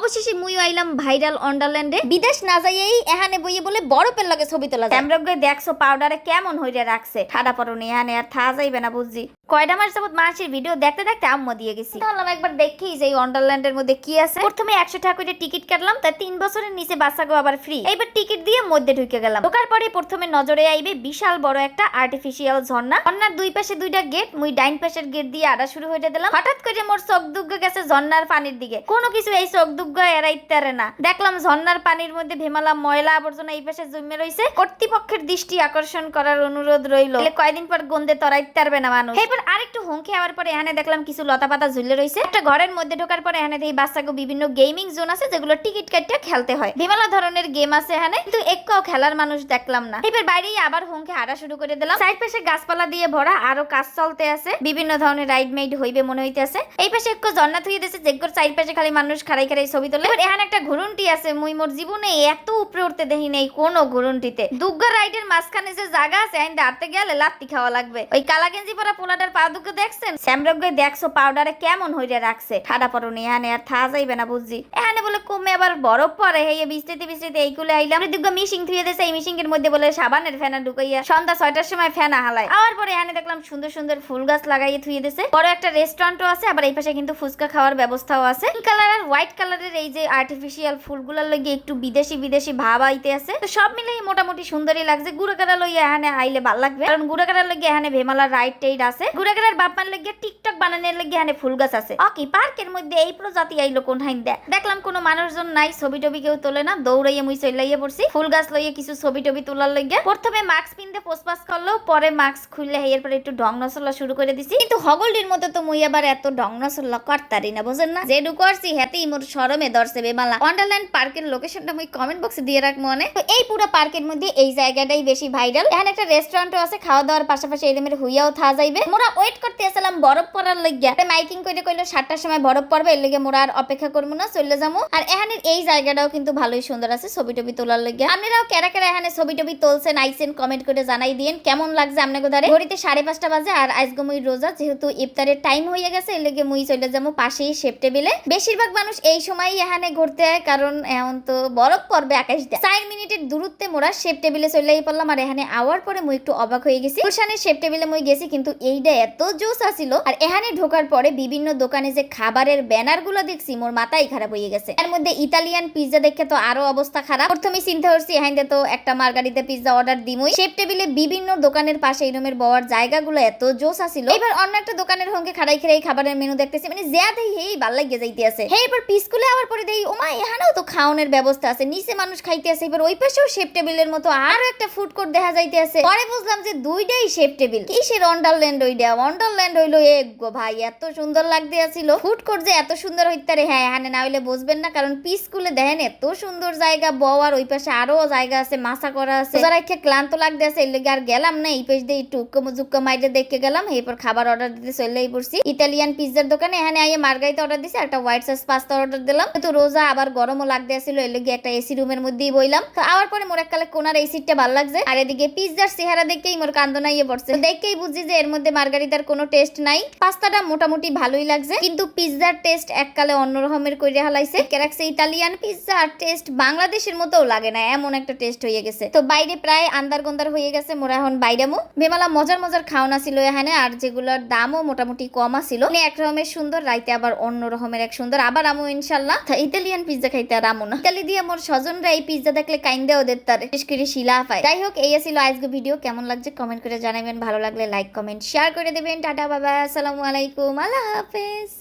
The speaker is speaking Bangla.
অবশেষে মুইও আইলাম ভাইরাল অন্ডারল্যান্ডে। বিদেশ না যাইয়েই এখানে বইয়ে বলে বরফের লাগে ছবি তোলা আমরা দেখছ পাউডারে কেমন হইরে রাখছে। ঠাডা পরনে এখানে আর থা যাইবে না বুঝছি। কয়টা মাস যাবত মাসের ভিডিও দেখতে দেখতে আম্মা দিয়ে গেছি। ভাবলাম একবার দেখি যে এই অন্ডারল্যান্ডের মধ্যে কি আছে। প্রথমে একশো টাকা টিকিট কাটলাম তার তিন বছরের নিচে বাচ্চাগো আবার ফ্রি এইবার টিকিট দিয়ে মধ্যে ঢুকে গেলাম। ঢোকার পরে প্রথমে নজরে আইবে বিশাল বড় একটা আর্টিফিশিয়াল ঝর্ণা। ঝর্ণার দুই পাশে দুইটা গেট মুই ডাইন পাশের গেট দিয়ে আড়া শুরু হইতে দিলাম। হঠাৎ করে মোর চোখ দুগ্গ গেছে ঝর্ণার পানির দিকে। কোনো কিছু এই চোখ দুগ্গ এড়াইতে পারে না। দেখলাম ঝর্ণার পানির মধ্যে ভেমালা ময়লা আবর্জনা এই পাশে জমে রইছে। কর্তৃপক্ষের দৃষ্টি আকর্ষণ করার অনুরোধ রইল। কয়দিন পর গন্ধে তরাইতে পারবে না মানুষ। এরপর আরেকটু হুমকি হওয়ার পরে এখানে দেখলাম কিছু লতা পাতা ঝুলে রইছে। একটা ঘরের মধ্যে ঢোকার পরে এখানে এই বাচ্চাকে বিভিন্ন গেমিং জোন আছে, যেগুলো টিকিট কাটতে খেলতে হয়। বিমালা ধরনের গেম আছে এখানে, কিন্তু একটাও খেলার মানুষ দেখলাম না। এবার বাইরেই আবার হুমকে হাঁটা শুরু করে দিলাম। সাইড পাশে গাছপালা দিয়ে ভরা আরও কাজ চলতে আছে। বিভিন্ন ধরনের রাইড মেইড হইবে মনে হইতেছে। এই পাশে একটু জন্নাত হয়ে দিয়েছে যেগুলোর সাইড পাশে খালি মানুষ খাড়াই খাড়াই ছবি তোলে এবার এখানে একটা ঘুরুনটি আছে, মুই মোর জীবনে এত উপরে উঠতে দেখি নেই কোন ঘুরুনটিতে। দুগ্গা রাইডের মাঝখানে যে জায়গা আছে আইন দাঁড়তে গেলে লাত্তি খাওয়া লাগবে। ওই কালা গেঞ্জি পরা পোলাটার পা দুগ্গা দেখছেন? স্যামরগ্গে দেখছ পাউডারে কেমন হইরে রাখছে। ঠাডা পরনে এখানে আর থা যাইবে না বুঝছি। এখানে বলে কমে আবার বরফ পরে হেয়ে বৃষ্টিতে বৃষ্টিতে এইগুলো আইলাম। দুগ্গা মিশিং থুয়ে দিয়েছে এই মিশিং এর মধ্যে বলে সাবানের ফেনা ঢুকাইয়া সন্ধ্যা ছয়টার সময় ফেনা হালায়। আবার পরে এখানে দেখলাম সুন্দর সুন্দর ফুল গাছ লাগাইয়ে থুয়ে দিয়েছে বড় একটা রেস্টুরেন্টও আছে, আবার এই পাশে কিন্তু ফুচকা খাওয়ার ব্যবস্থাও আছে। কালার আর হোয়াইট কালারের এই যে আর্টিফিশিয়াল ফুলগুলোর লগে একটু বিদেশি বিদেশি ভাব আইতে আছে। তো সব মিলেই মোটামুটি সুন্দরই লাগছে। গুড়াকাটা লইয়া এখানে আইলে ভালো লাগবে। কারণ গুড়াকাটার লগে এখানে ভেমালার রাইড টাইড আছে। গুড়াকাটার বাপমার লগে টিকটক বানানোর লগে এখানে ফুল গাছ আছে। অকি পার্কের মধ্যে এই প্রজাতি আইলো কোন হাইন দেয় দেখলাম কোনো মানুষজন নাই ছবি টবি কেউ তোলে না। দৌড়াইয়া মুই চলাইয়া পড়ছি। ফুল গাছ লইয়া কিছু ছবি টবি তোলার লগে প্রথমে মাস্ক পিনতে পোস্ট করলেও পরে মাস্ক খুললে এর পরে একটু ঢং নসল্লা শুরু করে দিছি। কিন্তু হগলটির মতো তো মুই আবার এত ঢং নসল্লা করতারি না, বুঝেন না? যেটু করছি, হেতেই মোর সরমে দর্শে বেমালা। ওয়ান্ডারল্যান্ড পার্কের লোকেশনটা মুই কমেন্ট বক্সে দিয়ে রাখ মনে। এই পুরো পার্কের মধ্যে এই জায়গাটাই বেশি ভাইরাল এখানে একটা রেস্টুরেন্টও আছে খাওয়া দাওয়ার পাশাপাশি এই রকমের হুইয়াও থা যাইবে। মোরা ওয়েট করতে আসলাম বরফ পড়ার লাগিয়া। মাইকিং করে কইলো, সাতটার সময় বরফ পড়বে, এর লেগে মোরা আর অপেক্ষা করব না চলে যাব আর এখানের এই জায়গাটাও কিন্তু ভালোই সুন্দর আছে ছবি টবি তোলার লাগিয়া। আপনারাও কেরা কেরা এখানে ছবি টবি তুলছেন আইসেন কমেন্ট করে জানাই দিয়েন, কেমন লাগছে আপনাকে ধরে ঘড়িতে সাড়ে পাঁচটা বাজে, আর আজকে মুই রোজা, যেহেতু ইফতারের টাইম হয়ে গেছে, এর লেগে মুই চলে যাব পাশেই শেপ টেবিলে। বেশিরভাগ মানুষ এই সময় এখানে ঘুরতে হয়, কারণ এখন তো বরফ পড়বে আকাশটা। চার মিনিটের দূরত্বে মোরা শেপ টেবিলে চলেই পড়লাম, আর এখানে আওয়ার পরে মুই একটু অবাক হয়ে গেছি। গুলশানের শেপ টেবিলে মুই গেছি, কিন্তু এইটা এত জোস আসিল আর এখানে ঢোকার পরে বিভিন্ন দোকানে যে খাবারের ব্যানারগুলো দেখছি, মোর মাথাই খারাপ হয়ে গেছে। এর মধ্যে ইতালিয়ান পিৎজা দেখে তো আরও অবস্থা খারাপ। প্রথমে চিন্তা করছি, এখানে তো একটা মার্গারিতে পিৎজা অর্ডার দিমই। শেপ টেবিলে বিভিন্ন দোকানের পাশে এই রুমের বওয়ার জায়গাগুলো এত জোস আসিল এবার অন্য একটা দোকানের হঙ্গে খাড়াই খেড়াই খাবারের মেনু দেখতেছি মানে দেই হেই, ভালো লাগে যাইতে আছে হে এবার পিসকুলে আবার পরে দেই, ওমা, এখানেও তো খাওয়ানোর ব্যবস্থা আছে, নিচে মানুষ খাইতে আছে এবার ওই পাশেও শেপ টেবিলের মতো আরও একটা ফুড কোর্ট দেখা যাইতে আছে পরে বুঝলাম যে দুইটাই শেপ টেবিল। কিসের অন্ডারল্যান্ড ওইটা? অন্ডারল্যান্ড হইল এক গো ভাই, এত সুন্দর লাগতে আছিল ফুড কোর্ট যে এত সুন্দর হইতারে হ্যাঁ এখানে না হইলে বুঝবেন না, কারণ পিসকুলে দেখেন, এত সুন্দর জায়গা বওয়ার ওই পাশে আরও জায়গা আছে, মাছা করা আছে। যারা একটু ক্লান্ত লাগতে আছে এর আর গেলাম না, এই পাশ দিয়ে একটু জুক্কা মাইরে দেখে গেলাম, এরপর খাবার অর্ডার দিতে চলেই পড়ছি। ইতালিয়ান পিৎজার দোকানে এখানে আইয়ে মার্গারিতে অর্ডার দিছি, একটা হোয়াইট সস পাস্তা অর্ডার দিলাম। তো রোজা আবার গরমও লাগতে আসছিল এর লেগে একটা এসি রুমের মধ্যেই বইলাম। আবার পরে মোর এককালে কোনার এই সিটটা ভালো লাগছে, আর এদিকে পিৎজার চেহারা দেখেই মোর কান্দনা ইয়ে পড়ছে। দেখেই বুঝছি যে এর মধ্যে মার্গারিতার কোনো টেস্ট নাই। পাস্তাটা মোটামুটি ভালোই লাগছে, কিন্তু পিৎজার টেস্ট এককালে অন্য রকমের করে হালাইছে। কেরাকছে ইতালিয়ান পিৎজা টেস্ট বাংলাদেশের মতোও লাগে না, এমন একটা টেস্ট হয়ে গেছে। তো বাইরে প্রায় আন্দার গন্দার হয়ে গেছে, মোরা এখন বাইরামো। বেমালা মজার মজার খাওনা ছিল এখানে, আর যেগুলোর দামও মোটামুটি কম আছিল। মানে এক রকমের সুন্দর, রাইতে আবার অন্য রকমের এক সুন্দর। আবার আমো ইনশাল্লাহ তা ইতালিয়ান পিজ্জা খাইতে আর আমো না। ইতালি দিয়ে আমার স্বজনরা এই পিজ্জা দেখলে কাইন্দে ওদের তার। বিশেষ করে শিলা পায় যাই হোক, এই ছিল আজকে ভিডিও কেমন লাগছে কমেন্ট করে জানাবেন। ভালো লাগলে লাইক কমেন্ট শেয়ার করে দেবেন। টাটা, বাবা। আসসালামু আলাইকুম। আল্লাহ হাফেজ।